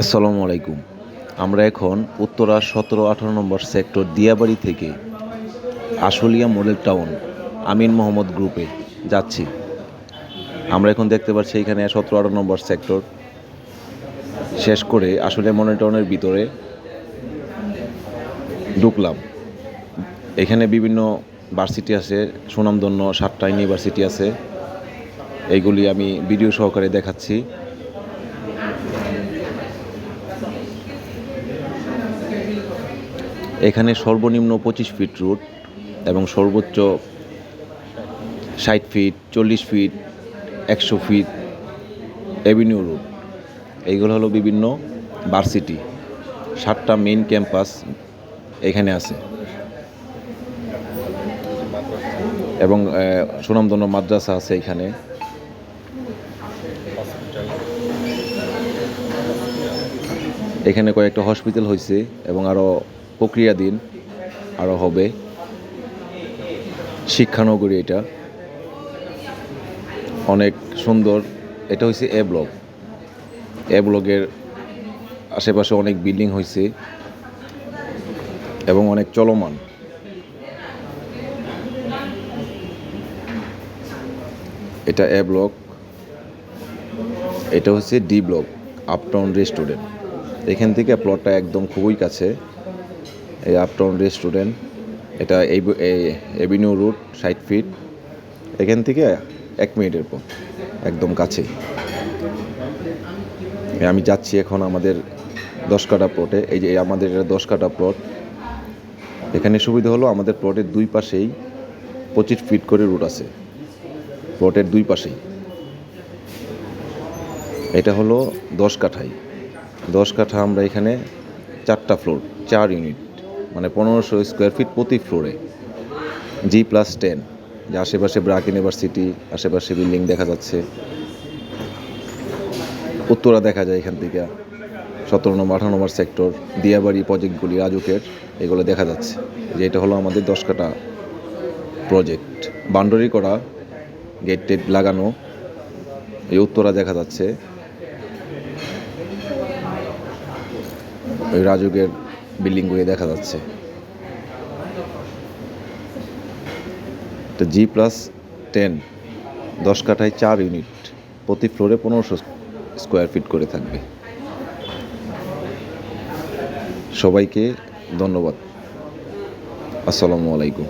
আসসালামু আলাইকুম। আমরা এখন উত্তরা সতেরো আঠারো নম্বর সেক্টর দিয়াবাড়ি থেকে আশুলিয়া মডেল টাউন, আমিন মোহাম্মদ গ্রুপে যাচ্ছি। আমরা এখন দেখতে পাচ্ছি এখানে সতেরো আঠারো নম্বর সেক্টর। শেষ করে আশুলিয়া মডেল টাউনের ভিতরে ঢুকলাম। এখানে বিভিন্ন ভার্সিটি আছে, সুনামধন্য সাতটা ইউনিভার্সিটি আছে। এইগুলি আমি ভিডিও সহকারে দেখাচ্ছি। এখানে সর্বনিম্ন পঁচিশ ফিট রুট এবং সর্বোচ্চ ষাট ফিট চল্লিশ ফিট একশো ফিট অ্যাভিনিউ রুট এইগুলো হলো বিভিন্ন ভার্সিটি সাতটা মেইন ক্যাম্পাস এখানে আছে। এবং সুনামধন্য মাদ্রাসা আছে এখানে। এখানে কয়েকটা হসপিটাল হয়েছে এবং আরও প্রক্রিয়াধীন আরও হবে। শিক্ষানগরী এটা। অনেক সুন্দর। এটা হচ্ছে এ ব্লক। এ ব্লকের আশেপাশে অনেক বিল্ডিং হয়েছে এবং অনেক চলমান। এটা এ ব্লক। এটা হচ্ছে ডি ব্লক, আপটাউন রেস্টুরেন্ট। এখান থেকে প্লটটা একদম খুবই কাছে। এই আপটাউন রেস্টুরেন্ট এটা এই এভিনিউ রুট ষাট ফিট এখান থেকে এক মিনিটের পর একদম কাছেই। আমি যাচ্ছি এখন আমাদের দশ কাটা প্লটে এই যে আমাদের এটা দশ কাটা প্লট এখানে সুবিধা হলো আমাদের প্লটের দুই পাশেই পঁচিশ ফিট করে রুট আছে। প্লটের দুই পাশেই। এটা হলো দশ কাঠাই। দশ কাঠা আমরা এখানে চারটা ফ্লোর চার ইউনিট পনেরোশো স্কোয়ার ফিট প্রতি ফ্লোরে জি প্লাস টেন যে আশেপাশে ব্রাক ইউনিভার্সিটি আশেপাশে বিল্ডিং দেখা যাচ্ছে। উত্তরা দেখা যায় এখান থেকে, সতেরো নম্বর, আঠারো নম্বর সেক্টর দিয়াবাড়ি প্রজেক্টগুলি রাজুকের, এগুলো দেখা যাচ্ছে। যে এটা হলো আমাদের দশ কাটা প্রজেক্ট বাউন্ডারি করা গেট টেট লাগানো, এই উত্তরা দেখা যাচ্ছে। ওই রাজুকের বিল্ডিংগুলি দেখা যাচ্ছে। জি প্লাস টেন দশ কাঠায় চার ইউনিট প্রতি ফ্লোরে পনেরোশো স্কোয়ার ফিট করে থাকবে। সবাইকে ধন্যবাদ। আসসালামু আলাইকুম।